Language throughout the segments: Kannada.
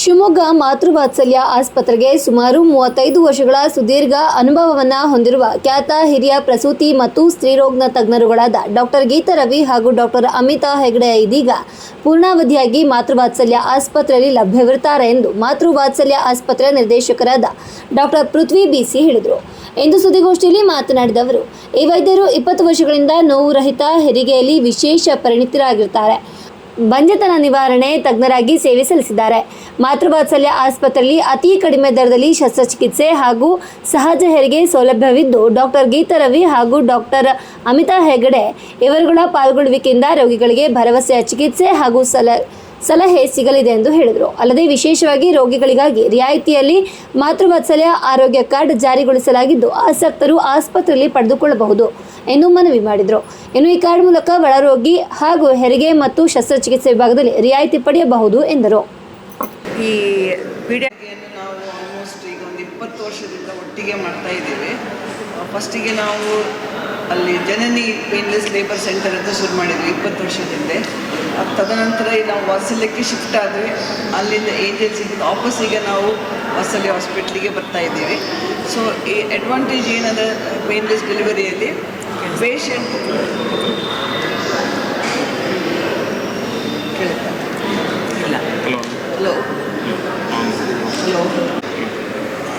ಶಿವಮೊಗ್ಗ ಮಾತೃವಾತ್ಸಲ್ಯ ಆಸ್ಪತ್ರೆಗೆ ಸುಮಾರು ಮೂವತ್ತೈದು ವರ್ಷಗಳ ಸುದೀರ್ಘ ಅನುಭವವನ್ನು ಹೊಂದಿರುವ ಖ್ಯಾತ ಹಿರಿಯ ಪ್ರಸೂತಿ ಮತ್ತು ಸ್ತ್ರೀರೋಗ ತಜ್ಞರುಗಳಾದ ಡಾಕ್ಟರ್ ಗೀತಾ ರವಿ ಹಾಗೂ ಡಾಕ್ಟರ್ ಅಮಿತಾ ಹೆಗಡೆ ಇದೀಗ ಪೂರ್ಣಾವಧಿಯಾಗಿ ಮಾತೃವಾತ್ಸಲ್ಯ ಆಸ್ಪತ್ರೆಯಲ್ಲಿ ಲಭ್ಯವಿರುತ್ತಾರೆ ಎಂದು ಮಾತೃವಾತ್ಸಲ್ಯ ಆಸ್ಪತ್ರೆ ನಿರ್ದೇಶಕರಾದ ಡಾಕ್ಟರ್ ಪೃಥ್ವಿ ಬಿಸಿ ಹೇಳಿದರು. ಎಂದು ಸುದ್ದಿಗೋಷ್ಠಿಯಲ್ಲಿ ಮಾತನಾಡಿದ ಅವರು, ಈ ವೈದ್ಯರು ಇಪ್ಪತ್ತು ವರ್ಷಗಳಿಂದ ನೋವು ರಹಿತ ಹೆರಿಗೆಯಲ್ಲಿ ವಿಶೇಷ ಪರಿಣಿತರಾಗಿರುತ್ತಾರೆ. ಬಂಜತನ ನಿವಾರಣೆ ತಜ್ಞರಾಗಿ ಸೇವೆ ಸಲ್ಲಿಸಿದ್ದಾರೆ. ಮಾತೃವಾತ್ಸಲ್ಯ ಆಸ್ಪತ್ರೆಯಲ್ಲಿ ಅತಿ ಕಡಿಮೆ ದರದಲ್ಲಿ ಶಸ್ತ್ರಚಿಕಿತ್ಸೆ ಹಾಗೂ ಸಹಜ ಹೆರಿಗೆ ಸೌಲಭ್ಯವಿದ್ದು, ಡಾಕ್ಟರ್ ಗೀತಾ ರವಿ ಹಾಗೂ ಡಾಕ್ಟರ್ ಅಮಿತಾ ಹೆಗಡೆ ಇವರುಗಳ ಪಾಲ್ಗೊಳ್ಳುವಿಕೆಯಿಂದ ರೋಗಿಗಳಿಗೆ ಭರವಸೆಯ ಚಿಕಿತ್ಸೆ ಹಾಗೂ ಸಲ, ಸಲಹೆ ಸಿಗಲಿದೆ ಎಂದು ಹೇಳಿದರು. ಅಲ್ಲದೆ ವಿಶೇಷವಾಗಿ ರೋಗಿಗಳಿಗಾಗಿ ರಿಯಾಯಿತಿಯಲ್ಲಿ ಮಾತೃವಾತ್ಸಲ್ಯ ಆರೋಗ್ಯ ಕಾರ್ಡ್ ಜಾರಿಗೊಳಿಸಲಾಗಿದ್ದು, ಆಸಕ್ತರು ಆಸ್ಪತ್ರೆಯಲ್ಲಿ ಪಡೆದುಕೊಳ್ಳಬಹುದು ಎಂದು ಮನವಿ ಮಾಡಿದರು. ಇನ್ನು ಈ ಕಾರ್ಡ್ ಮೂಲಕ ಒಳರೋಗಿ ಹಾಗೂ ಹೆರಿಗೆ ಮತ್ತು ಶಸ್ತ್ರಚಿಕಿತ್ಸೆ ವಿಭಾಗದಲ್ಲಿ ರಿಯಾಯಿತಿ ಪಡೆಯಬಹುದು ಎಂದರು. ಈ ಪೀಡಿಯಾ ಯನ್ನು ನಾವು ಆಲ್ಮೋಸ್ಟ್ ಈಗ ಒಂದು ಇಪ್ಪತ್ತು ವರ್ಷದಿಂದ ಒಟ್ಟಿಗೆ ಮಾಡ್ತಾ ಇದ್ದೇವೆ. ಫಸ್ಟಿಗೆ ನಾವು ಅಲ್ಲಿ ಜನನಿ ಪೇನ್ಲೆಸ್ ಲೇಬರ್ ಸೆಂಟರ್ ಅಂತ ಶುರು ಮಾಡಿದ್ವಿ ಇಪ್ಪತ್ತು ವರ್ಷದಿಂದ. ತದನಂತರ ನಾವು ವಾಸಲ್ಯಕ್ಕೆ ಶಿಫ್ಟ್ ಆದ್ವಿ. ಅಲ್ಲಿಂದ ಏಜೆನ್ಸಿಗೆ ವಾಪಸ್ ಈಗ ನಾವು ವಾಸಲ್ಯ ಹಾಸ್ಪಿಟ್ಲಿಗೆ ಬರ್ತಾ ಇದ್ದೀವಿ. ಸೊ ಈ ಅಡ್ವಾಂಟೇಜ್ ಏನದ ಪೇನ್ಲೆಸ್ ಡೆಲಿವರಿಯಲ್ಲಿ ಪೇಷಂಟ್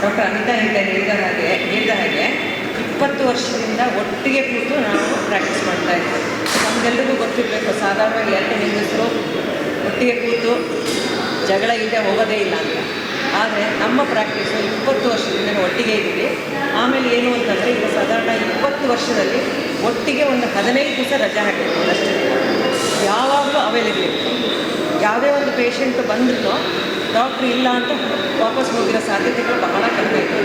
ಡಾಕ್ಟರ್ ಅನಿತಾ ಹೆಗ್ಡೆ ಹೇಳಿದ ಹಾಗೆ ಹೇಳಿದ ಹಾಗೆ ಇಪ್ಪತ್ತು ವರ್ಷದಿಂದ ಒಟ್ಟಿಗೆ ಕೂತು ನಾವು ಪ್ರಾಕ್ಟೀಸ್ ಮಾಡ್ತಾ ಇದ್ದೀವಿ ನಮಗೆಲ್ಲರಿಗೂ ಗೊತ್ತಿರಬೇಕು, ಸಾಧಾರಣವಾಗಿ ಎರಡು ಹೆಂಗಸರು ಒಟ್ಟಿಗೆ ಕೂತು ಜಗಳ ಇದೆ ಹೋಗೋದೇ ಇಲ್ಲ ಅಂತ. ಆದರೆ ನಮ್ಮ ಪ್ರಾಕ್ಟೀಸು ಇಪ್ಪತ್ತು ವರ್ಷದಿಂದ ಒಟ್ಟಿಗೆ ಇದ್ದೀವಿ. ಆಮೇಲೆ ಏನು ಅಂತಂದರೆ, ಈಗ ಸಾಧಾರಣ ಇಪ್ಪತ್ತು ವರ್ಷದಲ್ಲಿ ಒಟ್ಟಿಗೆ ಒಂದು ಹದಿನೈದು ದಿವಸ ರಜೆ ಹಾಕಿರ್ತೀವಿ ಅಷ್ಟೇ. ಯಾವಾಗಲೂ ಅವೈಲೇಬಲ್ ಯಾವುದೇ ಒಂದು ಪೇಷಂಟ್ ಬಂದ್ರೂ ಡಾಕ್ಟ್ರ್ ಇಲ್ಲ ಅಂತ ವಾಪಸ್ ಹೋಗಿರೋ ಸಾಧ್ಯತೆಗಳು ಬಹಳ ಕಡಿಮೆ ಇದೆ.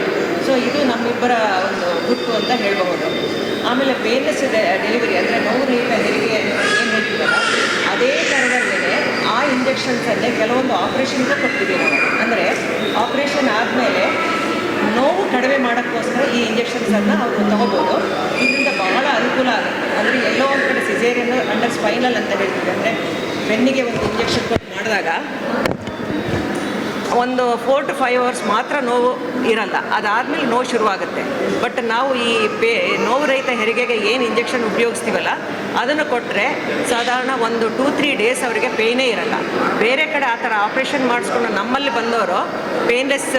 ಸೊ ಇದು ನಮ್ಮಿಬ್ಬರ ಒಂದು ಗುಟ್ಟು ಅಂತ ಹೇಳಬಹುದು. ಆಮೇಲೆ ಪೇನ್ಲೆಸ್ ಡೆಲಿವರಿ ಅಂದರೆ ನೋವು ರಹಿತ ಹೆರಿಗೆ ಏನು ಹೇಳ್ತೀವಲ್ಲ, ಅದೇ ಥರದಲ್ಲೇ ಆ ಇಂಜೆಕ್ಷನ್ಸನ್ನೇ ಕೆಲವೊಂದು ಆಪ್ರೇಷನ್ಗೂ ಕೊಡ್ತೀವಿ ನಾವು. ಅಂದರೆ ಆಪ್ರೇಷನ್ ಆದಮೇಲೆ ನೋವು ಕಡಿಮೆ ಮಾಡೋಕ್ಕೋಸ್ಕರ ಈ ಇಂಜೆಕ್ಷನ್ಸನ್ನು ಅವರು ತಗೋಬೋದು ಇದರಿಂದ ಬಹಳ ಅನುಕೂಲ ಆಗುತ್ತೆ. ಅಂದರೆ ಎಲ್ಲೋ ಒಂದು ಕಡೆ ಸಿಸೇರಿಯನ್ ಅಂಡರ್ ಸ್ಪೈನಲ್ ಅಂತ ಹೇಳ್ತೀವಿ. ಅಂದರೆ ಬೆನ್ನಿಗೆ ಒಂದು ಇಂಜೆಕ್ಷನ್ ಕೊಟ್ಟು ಮಾಡಿದಾಗ ಒಂದು ಫೋರ್ ಟು ಫೈವ್ ಅವರ್ಸ್ ಮಾತ್ರ ನೋವು ಇರಲ್ಲ. ಅದಾದಮೇಲೆ ನೋವು ಶುರುವಾಗುತ್ತೆ. ಬಟ್ ನಾವು ಈ ಪೇ, ನೋವು ರಹಿತ ಹೆರಿಗೆಗೆ ಏನು ಇಂಜೆಕ್ಷನ್ ಉಪಯೋಗಿಸ್ತೀವಲ್ಲ, ಅದನ್ನು ಕೊಟ್ಟರೆ ಸಾಧಾರಣ ಒಂದು ಟೂ ತ್ರೀ ಡೇಸ್ ಅವರಿಗೆ ಪೇಯ್ನೇ ಇರಲ್ಲ. ಬೇರೆ ಕಡೆ ಆ ಥರ ಆಪ್ರೇಷನ್ ಮಾಡಿಸ್ಕೊಂಡು ನಮ್ಮಲ್ಲಿ ಬಂದವರು ಪೇನ್ಲೆಸ್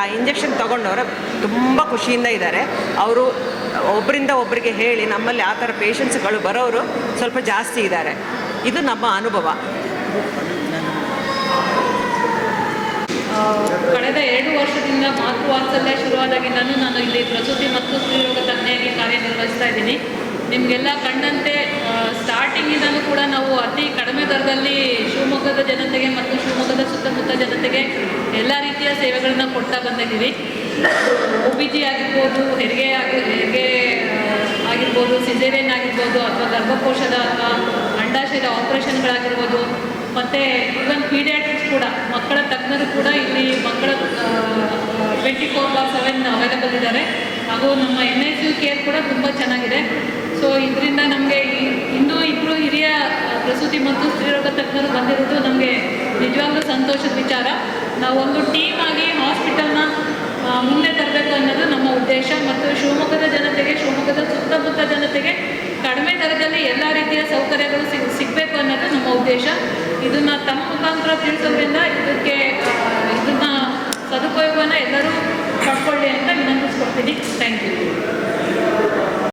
ಆ ಇಂಜೆಕ್ಷನ್ ತೊಗೊಂಡವರು ತುಂಬ ಖುಷಿಯಿಂದ ಇದ್ದಾರೆ. ಅವರು ಒಬ್ಬರಿಂದ ಒಬ್ಬರಿಗೆ ಹೇಳಿ ನಮ್ಮಲ್ಲಿ ಆ ಥರ ಪೇಷಂಟ್ಸ್ಗಳು ಬರೋರು ಸ್ವಲ್ಪ ಜಾಸ್ತಿ ಇದ್ದಾರೆ. ಇದು ನಮ್ಮ ಅನುಭವ. ಕಳೆದ ಎರಡು ವರ್ಷದಿಂದ ಮಾತೃವಾತ್ಸಲ್ಯ ಶುರುವಾದಾಗಿಂದಲೂ ನಾನು ಇಲ್ಲಿ ಪ್ರಸೂತಿ ಮತ್ತು ಸ್ತ್ರೀರೋಗ ತಜ್ಞೆಯಾಗಿ ಕಾರ್ಯನಿರ್ವಹಿಸ್ತಾ ಇದ್ದೀನಿ. ನಿಮಗೆಲ್ಲ ಕಂಡಂತೆ ಸ್ಟಾರ್ಟಿಂಗಿಂದಲೂ ಕೂಡ ನಾವು ಅತಿ ಕಡಿಮೆ ದರದಲ್ಲಿ ಶಿವಮೊಗ್ಗದ ಜನತೆಗೆ ಮತ್ತು ಶಿವಮೊಗ್ಗದ ಸುತ್ತಮುತ್ತ ಜನತೆಗೆ ಎಲ್ಲ ರೀತಿಯ ಸೇವೆಗಳನ್ನ ಕೊಡ್ತಾ ಬಂದಿದ್ದೀವಿ. ಒ ಬಿ ಜಿ ಆಗಿರ್ಬೋದು, ಹೆರಿಗೆ ಆಗಿ, ಹೆರಿಗೆ ಆಗಿರ್ಬೋದು ಸಿಜೇರಿಯನ್ ಆಗಿರ್ಬೋದು, ಅಥವಾ ಗರ್ಭಕೋಶದ ಅಥವಾ ಅಂಡಾಶಯದ ಆಪರೇಷನ್ಗಳಾಗಿರ್ಬೋದು, ಮತ್ತು ಈವನ್ ಪೀಡೆ ಮಕ್ಕಳ ತಜ್ಞರು ಕೂಡ ಇಲ್ಲಿ ಮಕ್ಕಳ twenty four by seven available ಇದ್ದಾರೆ. ಹಾಗೂ ನಮ್ಮ ಎನ್ ಎಸ್ ಯು ಕೇರ್ ಕೂಡ ತುಂಬ ಚೆನ್ನಾಗಿದೆ. ಸೊ ಇದರಿಂದ ನಮಗೆ ಇನ್ನೂ ಇಬ್ಬರು ಹಿರಿಯ ಪ್ರಸೂತಿ ಮತ್ತು ಸ್ತ್ರೀರೋಗ ತಜ್ಞರು ಬಂದಿರೋದು ನಮಗೆ ನಿಜವಾಗ್ಲೂ ಸಂತೋಷದ ವಿಚಾರ. ನಾವು ಒಂದು ಟೀಮ್ ಆಗಿ ಹಾಸ್ಪಿಟಲ್ನ ಮುಂದೆ ತರಬೇಕು ಅನ್ನೋದು ನಮ್ಮ ಉದ್ದೇಶ. ಮತ್ತು ಶಿವಮೊಗ್ಗದ ಜನತೆಗೆ, ಶಿವಮೊಗ್ಗದ ಸುತ್ತಮುತ್ತ ಜನತೆಗೆ ಕಡಿಮೆ ದರದಲ್ಲಿ ಎಲ್ಲ ರೀತಿಯ ಸೌಕರ್ಯಗಳು ಸಿಗಬೇಕು ಅನ್ನೋದು ನಮ್ಮ ಉದ್ದೇಶ. ಇದನ್ನ ತಮ್ಮ ಮುಖಾಂತರ ತಿಳಿಸೋದ್ರಿಂದ ಇದಕ್ಕೆ